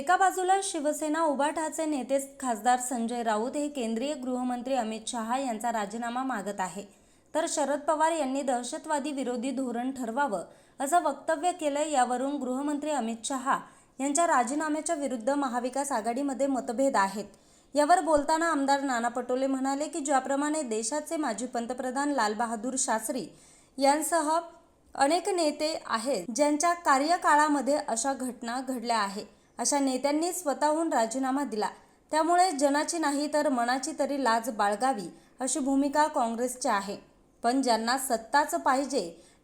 एका बाजूला शिवसेना उबाठाचे नेते खासदार संजय राऊत हे केंद्रीय गृहमंत्री अमित शहा यांचा राजीनामा मागत आहे. तर शरद पवार यांनी दहशतवादी विरोधी धोरण ठरवावं असं वक्तव्य केलं यावरून गृहमंत्री अमित शहा यांच्या राजीनाम्याच्या विरुद्ध महाविकास आघाडीमध्ये मतभेद आहेत. यावर बोलताना आमदार नाना पटोले म्हणाले की ज्याप्रमाणे देशाचे माजी पंतप्रधान लालबहादूर शास्त्री यांसह अनेक नेते आहेत ज्यांच्या कार्यकाळामध्ये अशा घटना घडल्या आहे अशा नेत्यांनी स्वतःहून राजीनामा दिला. त्यामुळे जनाची नाही तर मनाची तरी लाज बाळगावी अशी भूमिका काँग्रेसची आहे. पण ज्यांना सत्ताच पाहिजे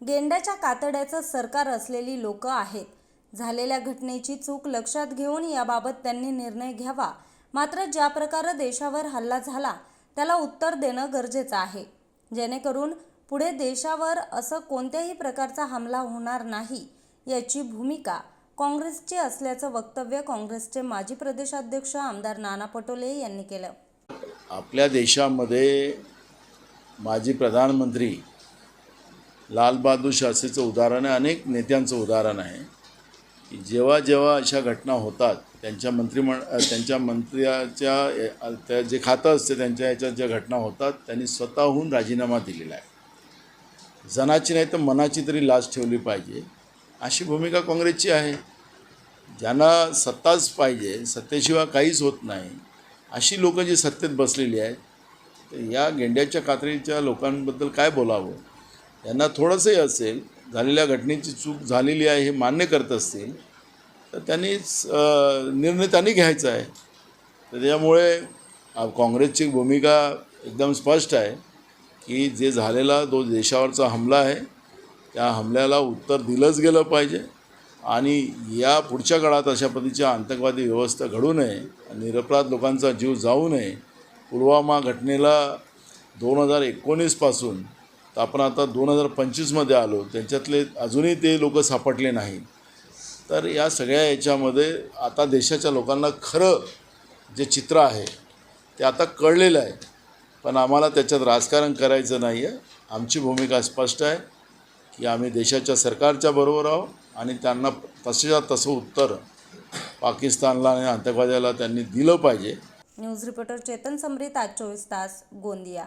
गेंड्याच्या कातड्याचं सरकार असलेली लोक आहेत. झालेल्या घटनेची चूक लक्षात घेऊन याबाबत त्यांनी निर्णय घ्यावा. मात्र ज्या प्रकारे देशावर हल्ला झाला त्याला उत्तर देणं गरजेचं आहे. जेणेकरून पुढे देशावर असं कोणत्याही प्रकारचा हमला होणार नाही याची भूमिका काँग्रेसचे असल्याचं वक्तव्य काँग्रेसचे माजी प्रदेशाध्यक्ष आमदार नाना पटोले यांनी केलं. आपल्या देशामध्ये माजी प्रधानमंत्री लालबहादूर शास्त्रीचं उदाहरण आहे अनेक नेत्यांचं उदाहरण आहे. की जेव्हा जेव्हा अशा घटना होतात त्यांच्या मंत्रिमंड त्यांच्या मंत्र्याच्या त्या जे खातं असते त्यांच्या याच्यात ज्या घटना होतात त्यांनी स्वतःहून राजीनामा दिलेला आहे. जनाची नाही तर मनाची तरी लाज ठेवली पाहिजे. अशी भूमिका काँग्रेसची आहे. ज्यांना सत्ताच पाहिजे सत्तेशिवाय काहीच होत नाही अशी लोकं जी सत्तेत बसलेली आहेत तर या गेंड्याच्या कात्रीच्या लोकांबद्दल काय बोलावं? यांना थोडंसंही असेल झालेल्या घटनेची चूक झालेली आहे हे मान्य करत असतील तर त्यांनी निर्णय त्यांनी घ्यायचा आहे. तर त्यामुळे काँग्रेसची भूमिका एकदम स्पष्ट आहे की जे झालेला जो देशावरचा हमला आहे त्या हमल्याला उत्तर दिलंच गेलं पाहिजे. आणि या पुढच्या काळात अशा पद्धतीच्या आतंकवादी व्यवस्था घडू नये निरपराध लोकांचा जीव जाऊ नये पुलवामा घटनेला दोन हजार एकोणीसपासून तर आपण आता दोन हजार पंचवीसमध्ये आलो त्यांच्यातले अजूनही ते लोक सापडले नाही तर या सगळ्या याच्यामध्ये आता देशाच्या लोकांना खरं जे चित्र आहे ते आता कळलेलं आहे. पण आम्हाला त्याच्यात राजकारण करायचं नाही आहे आमची भूमिका स्पष्ट आहे. की आम्ही देशाच्या सरकारच्या बरोबर आहोत आणि त्यांना तसेच्या तसं उत्तर पाकिस्तानला आणि आतंकवाद्याला त्यांनी दिलं पाहिजे. न्यूज रिपोर्टर चेतन समरीत आज चोवीस तास गोंदिया.